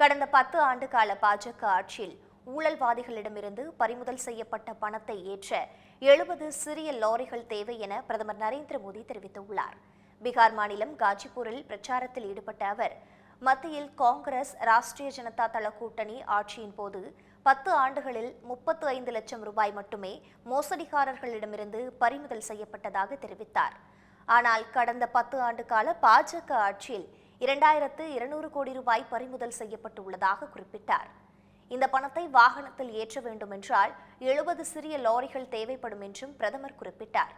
கடந்த பத்து ஆண்டு கால பாஜக ஆட்சியில் ஊழல்வாதிகளிடமிருந்து பறிமுதல் செய்யப்பட்ட பணத்தை ஏற்ற எழுபது சிறிய லாரிகள் தேவை என பிரதமர் நரேந்திர மோடி தெரிவித்துள்ளார். பீகார் மாநிலம் காஜிபூரில் பிரச்சாரத்தில் ஈடுபட்ட அவர் மத்தியில் காங்கிரஸ் ராஷ்டிரிய ஜனதா தள கூட்டணி ஆட்சியின் போது பத்து ஆண்டுகளில் முப்பத்து ஐந்து லட்சம் ரூபாய் மட்டுமே மோசடிக்காரர்களிடமிருந்து பறிமுதல் செய்யப்பட்டதாக தெரிவித்தார். ஆனால் கடந்த பத்து ஆண்டு கால பாஜக ஆட்சியில் இரண்டாயிரத்து இருநூறு கோடி ரூபாய் பறிமுதல் செய்யப்பட்டுள்ளதாக குறிப்பிட்டார். இந்த பணத்தை வாகனத்தில் ஏற்ற வேண்டும் என்றால் எழுபது சிறிய லாரிகள் தேவைப்படும் என்றும் பிரதமர் குறிப்பிட்டார்.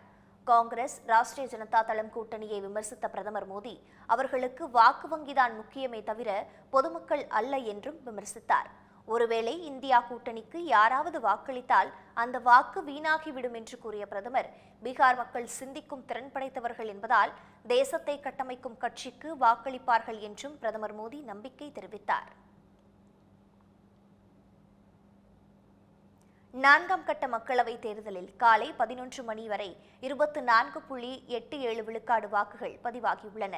காங்கிரஸ் ராஷ்டிரிய ஜனதா தளம் கூட்டணியை விமர்சித்த பிரதமர் மோடி அவர்களுக்கு வாக்கு வங்கிதான் முக்கியமே தவிர பொதுமக்கள் அல்ல என்றும் விமர்சித்தார். ஒருவேளை இந்தியா கூட்டணிக்கு யாராவது வாக்களித்தால் அந்த வாக்கு வீணாகிவிடும் என்று கூறிய பிரதமர் பீகார் மக்கள் சிந்திக்கும் திறன் படைத்தவர்கள் என்பதால் தேசத்தை கட்டமைக்கும் கட்சிக்கு வாக்களிப்பார்கள் என்றும் பிரதமர் மோடி நம்பிக்கை தெரிவித்தார். நான்காம் கட்ட மக்களவைத் தேர்தலில் காலை பதினொன்று மணி வரை இருபத்து நான்கு புள்ளி எட்டு ஏழு விழுக்காடு வாக்குகள் பதிவாகியுள்ளன.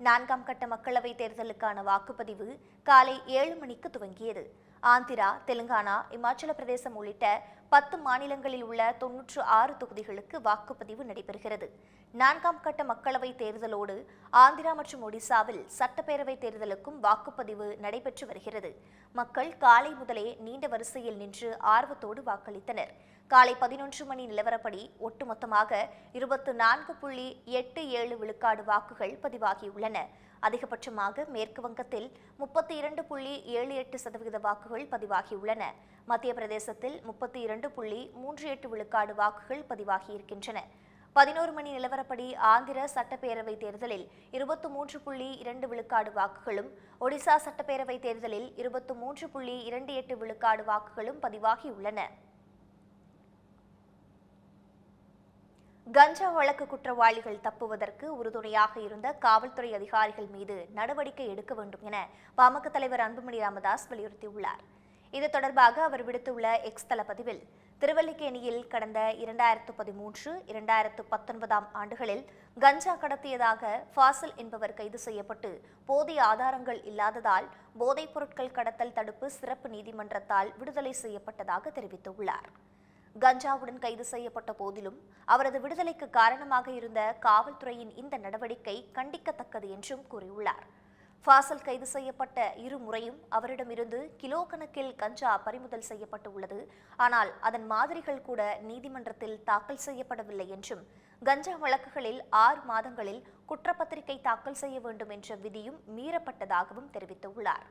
நான்காம் கட்ட மக்களவைத் தேர்தலுக்கான வாக்குப்பதிவு காலை ஏழு மணிக்கு துவங்கியது. ஆந்திரா தெலுங்கானா இமாச்சல பிரதேசம் உள்ளிட்ட பத்து மாநிலங்களில் உள்ள தொன்னூற்று ஆறு தொகுதிகளுக்கு வாக்குப்பதிவு நடைபெறுகிறது. நான்காம் கட்ட மக்களவைத் தேர்தலோடு ஆந்திரா மற்றும் ஒடிசாவில் சட்டப்பேரவைத் தேர்தலுக்கும் வாக்குப்பதிவு நடைபெற்று வருகிறது. மக்கள் காலை முதலே நீண்ட வரிசையில் நின்று ஆர்வத்தோடு வாக்களித்தனர். காலை பதினொன்று மணி நிலவரப்படி ஒட்டுமொத்தமாக இருபத்து நான்கு புள்ளி எட்டு ஏழு விழுக்காடு வாக்குகள் பதிவாகியுள்ளன. அதிகபட்சமாக மேற்கு வங்கத்தில் முப்பத்தி இரண்டு புள்ளி ஏழு எட்டு சதவீத வாக்குகள் பதிவாகியுள்ளன. மத்திய பிரதேசத்தில் முப்பத்தி இரண்டு புள்ளி மூன்று எட்டு விழுக்காடு வாக்குகள் பதிவாகியிருக்கின்றன. பதினோரு மணி நிலவரப்படி ஆந்திர சட்டப்பேரவை தேர்தலில் இருபத்து மூன்று புள்ளி இரண்டு விழுக்காடு வாக்குகளும் ஒடிசா சட்டப்பேரவை தேர்தலில் இருபத்து மூன்று புள்ளி இரண்டு எட்டு விழுக்காடு வாக்குகளும் பதிவாகியுள்ளன. கஞ்சா வழக்கு குற்றவாளிகள் தப்புவதற்கு உறுதுணையாக இருந்த காவல்துறை அதிகாரிகள் மீது நடவடிக்கை எடுக்க வேண்டும் என பாமக தலைவர் அன்புமணி ராமதாஸ் வலியுறுத்தியுள்ளார். இது தொடர்பாக அவர் விடுத்துள்ள எக்ஸ் தள பதிவில் திருவல்லிக்கேணியில் கடந்த இரண்டாயிரத்து பதிமூன்று இரண்டாயிரத்து பத்தொன்பதாம் ஆண்டுகளில் கஞ்சா கடத்தியதாக ஃபாசில் என்பவர் கைது செய்யப்பட்டு போதிய ஆதாரங்கள் இல்லாததால் போதைப் பொருட்கள் கடத்தல் தடுப்பு சிறப்பு நீதிமன்றத்தால் விடுதலை செய்யப்பட்டதாக தெரிவித்துள்ளார். கஞ்சாவுடன் கைது செய்யப்பட்ட போதிலும் அவரது விடுதலைக்கு காரணமாக இருந்த காவல்துறையின் இந்த நடவடிக்கை கண்டிக்கத்தக்கது என்றும் கூறியுள்ளார். ஃபாசல் கைது செய்யப்பட்ட இரு முறையும் அவரிடமிருந்து கிலோ கணக்கில் கஞ்சா பறிமுதல் செய்யப்பட்டுள்ளது. ஆனால் அதன் மாதிரிகள் கூட நீதிமன்றத்தில் தாக்கல் செய்யப்படவில்லை என்றும் கஞ்சா வழக்குகளில் ஆறு மாதங்களில் குற்றப்பத்திரிகை தாக்கல் செய்ய வேண்டும் என்ற விதியும் மீறப்பட்டதாகவும் தெரிவித்துள்ளார்.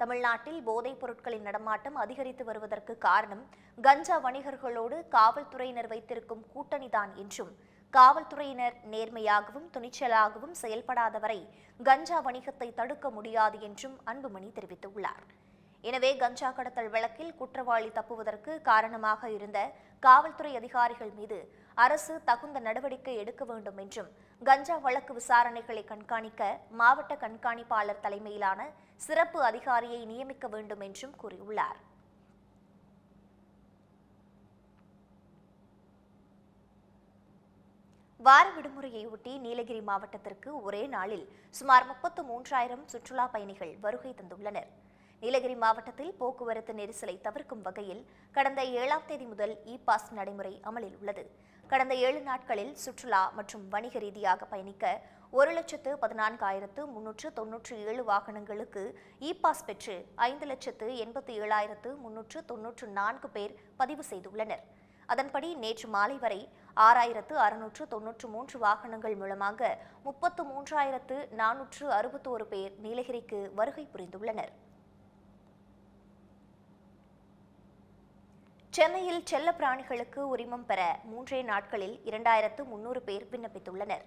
தமிழ்நாட்டில் போதைப் பொருட்களின் நடமாட்டம் அதிகரித்து வருவதற்கு காரணம் கஞ்சா வணிகர்களோடு காவல்துறையினர் வைத்திருக்கும் கூட்டணிதான் என்றும் காவல்துறையினர் நேர்மையாகவும் துணிச்சலாகவும் செயல்படாதவரை கஞ்சா வணிகத்தை தடுக்க முடியாது என்றும் அன்புமணி தெரிவித்துள்ளார். எனவே கஞ்சா கடத்தல் வழக்கில் குற்றவாளி தப்புவதற்கு காரணமாக இருந்த காவல்துறை அதிகாரிகள் மீது அரசு தகுந்த நடவடிக்கை எடுக்க வேண்டும் என்றும் கஞ்சா வழக்கு விசாரணைகளை கண்காணிக்க மாவட்ட கண்காணிப்பாளர் தலைமையிலான சிறப்பு அதிகாரியை நியமிக்க வேண்டும் என்றும் கூறியுள்ளார். வார விடுமுறையையொட்டி நீலகிரி மாவட்டத்திற்கு ஒரே நாளில் சுமார் முப்பத்து மூன்றாயிரம் சுற்றுலா பயணிகள் வருகை தந்துள்ளனர். நீலகிரி மாவட்டத்தில் போக்குவரத்து நெரிசலை தவிர்க்கும் வகையில் கடந்த ஏழாம் தேதி முதல் இ பாஸ் நடைமுறை அமலில் உள்ளது. கடந்த ஏழு நாட்களில் சுற்றுலா மற்றும் வணிக ரீதியாக பயணிக்க ஒரு லட்சத்து பதினான்காயிரத்து முன்னூற்று தொன்னூற்று ஏழு வாகனங்களுக்கு இ பாஸ் பெற்று ஐந்து லட்சத்து எண்பத்தி ஏழாயிரத்து முன்னூற்று தொன்னூற்று நான்கு பேர் பதிவு செய்துள்ளனர். அதன்படி நேற்று மாலை வரை ஆறாயிரத்து அறுநூற்று தொன்னூற்று மூன்று வாகனங்கள் மூலமாக முப்பத்து மூன்றாயிரத்து நானூற்று அறுபத்தோரு பேர் நீலகிரிக்கு வருகை புரிந்துள்ளனர். சென்னையில் செல்ல பிராணிகளுக்கு உரிமம் பெற மூன்றே நாட்களில் இரண்டாயிரத்து முன்னூறு பேர் விண்ணப்பித்துள்ளனர்.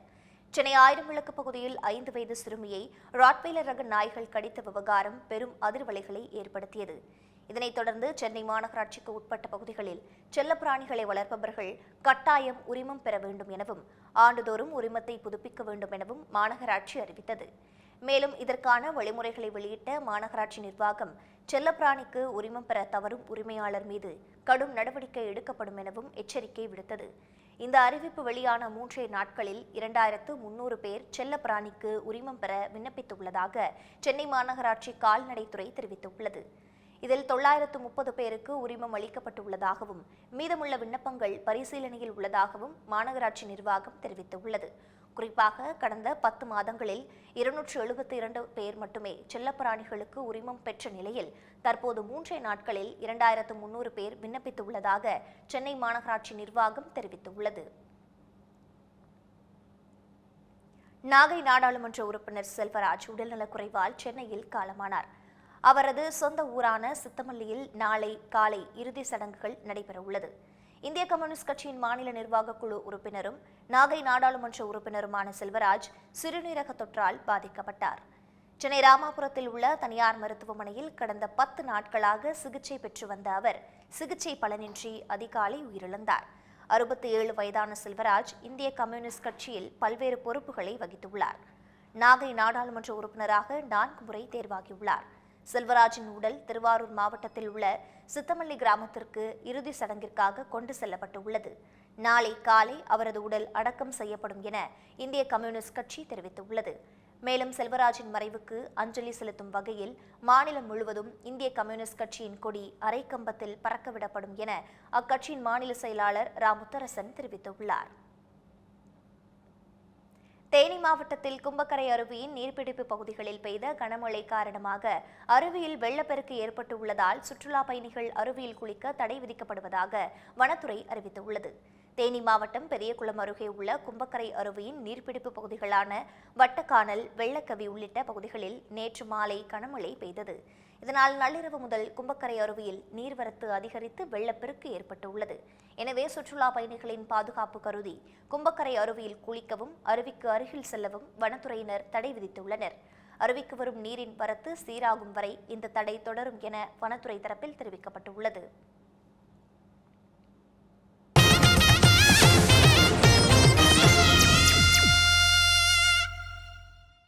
சென்னை ஆயிரம் விளக்கு பகுதியில் ஐந்து வயது சிறுமியை ராட்வெய்லர் ரக நாய்கள் கடித்த விவகாரம் பெரும் அதிர்வலைகளை ஏற்படுத்தியது. இதனைத் தொடர்ந்து சென்னை மாநகராட்சிக்கு உட்பட்ட பகுதிகளில் செல்லப்பிராணிகளை வளர்ப்பவர்கள் கட்டாயம் உரிமம் பெற வேண்டும் எனவும் ஆண்டுதோறும் உரிமத்தை புதுப்பிக்க வேண்டும் எனவும் மாநகராட்சி அறிவித்தது. மேலும் இதற்கான வழிமுறைகளை வெளியிட்ட மாநகராட்சி நிர்வாகம் செல்லப்பிராணிக்கு உரிமம் பெற தவறும் உரிமையாளர் மீது கடும் நடவடிக்கை எடுக்கப்படும் எனவும் எச்சரிக்கை விடுத்தது. இந்த அறிவிப்பு வெளியான மூன்றே நாட்களில் இரண்டாயிரத்து முன்னூறு பேர் செல்லப்பிராணிக்கு உரிமம் பெற விண்ணப்பித்துள்ளதாக சென்னை மாநகராட்சி கால்நடைத்துறை தெரிவித்துள்ளது. இதில் தொள்ளாயிரத்து முப்பது பேருக்கு உரிமம் அளிக்கப்பட்டுள்ளதாகவும் மீதமுள்ள விண்ணப்பங்கள் பரிசீலனையில் உள்ளதாகவும் மாநகராட்சி நிர்வாகம் தெரிவித்துள்ளது. குறிப்பாக கடந்த பத்து மாதங்களில் இருநூற்று எழுபத்தி இரண்டு பேர் மட்டுமே செல்லப்பிராணிகளுக்கு உரிமம் பெற்ற நிலையில் தற்போது மூன்றே நாட்களில் இரண்டாயிரத்து முன்னூறு பேர் விண்ணப்பித்துள்ளதாக சென்னை மாநகராட்சி நிர்வாகம் தெரிவித்துள்ளது. நாகை நாடாளுமன்ற உறுப்பினர் செல்வராஜ் உடல்நலக்குறைவால் சென்னையில் காலமானார். அவரது சொந்த ஊரான சித்தமல்லியில் நாளை காலை இறுதி சடங்குகள் நடைபெறவுள்ளது. இந்திய கம்யூனிஸ்ட் கட்சியின் மாநில நிர்வாக குழு உறுப்பினரும் நாகை நாடாளுமன்ற உறுப்பினருமான செல்வராஜ் சிறுநீரக தொற்றால் பாதிக்கப்பட்டார். சென்னை ராமாபுரத்தில் உள்ள தனியார் மருத்துவமனையில் கடந்த பத்து நாட்களாக சிகிச்சை பெற்று வந்த அவர் சிகிச்சை பலனின்றி அதிகாலை உயிரிழந்தார். அறுபத்தி ஏழு வயதான செல்வராஜ் இந்திய கம்யூனிஸ்ட் கட்சியில் பல்வேறு பொறுப்புகளை வகித்துள்ளார். நாகை நாடாளுமன்ற உறுப்பினராக நான்கு முறை தேர்வாகியுள்ளார். செல்வராஜின் உடல் திருவாரூர் மாவட்டத்தில் உள்ள சித்தமல்லி கிராமத்திற்கு இறுதி சடங்கிற்காக கொண்டு செல்லப்பட்டுள்ளது. நாளை காலை அவரது உடல் அடக்கம் செய்யப்படும் என இந்திய கம்யூனிஸ்ட் கட்சி தெரிவித்துள்ளது. மேலும் செல்வராஜின் மறைவுக்கு அஞ்சலி செலுத்தும் வகையில் மாநிலம் முழுவதும் இந்திய கம்யூனிஸ்ட் கட்சியின் கொடி அரைக்கம்பத்தில் பறக்கவிடப்படும் என அக்கட்சியின் மாநில செயலாளர் ரா முத்தரசன் தெரிவித்துள்ளார். தேனி மாவட்டத்தில் கும்பக்கரை அருவியின் நீர்பிடிப்பு பகுதிகளில் பெய்த கனமழை காரணமாக அருவியில் வெள்ளப்பெருக்கு ஏற்பட்டுள்ளதால் சுற்றுலா பயணிகள் அருவியில் குளிக்க தடை விதிக்கப்படுவதாக வனத்துறை அறிவித்துள்ளது. தேனி மாவட்டம் பெரியகுளம் அருகே உள்ள கும்பக்கரை அருவியின் நீர்பிடிப்பு பகுதிகளான வட்டக்கானல் வெள்ளக்கவி உள்ளிட்ட பகுதிகளில் நேற்று மாலை கனமழை பெய்தது. இதனால் நள்ளிரவு முதல் கும்பக்கரை அருவியில் நீர்வரத்து அதிகரித்து வெள்ளப்பெருக்கு ஏற்பட்டுள்ளது. எனவே சுற்றுலா பயணிகளின் பாதுகாப்பு கருதி கும்பக்கரை அருவியில் குளிக்கவும் அருவிக்கு அருகில் செல்லவும் வனத்துறையினர் தடை விதித்துள்ளனர். அருவிக்கு வரும் நீரின் வரத்து சீராகும் வரை இந்த தடை தொடரும் என வனத்துறை தரப்பில் தெரிவிக்கப்பட்டுள்ளது.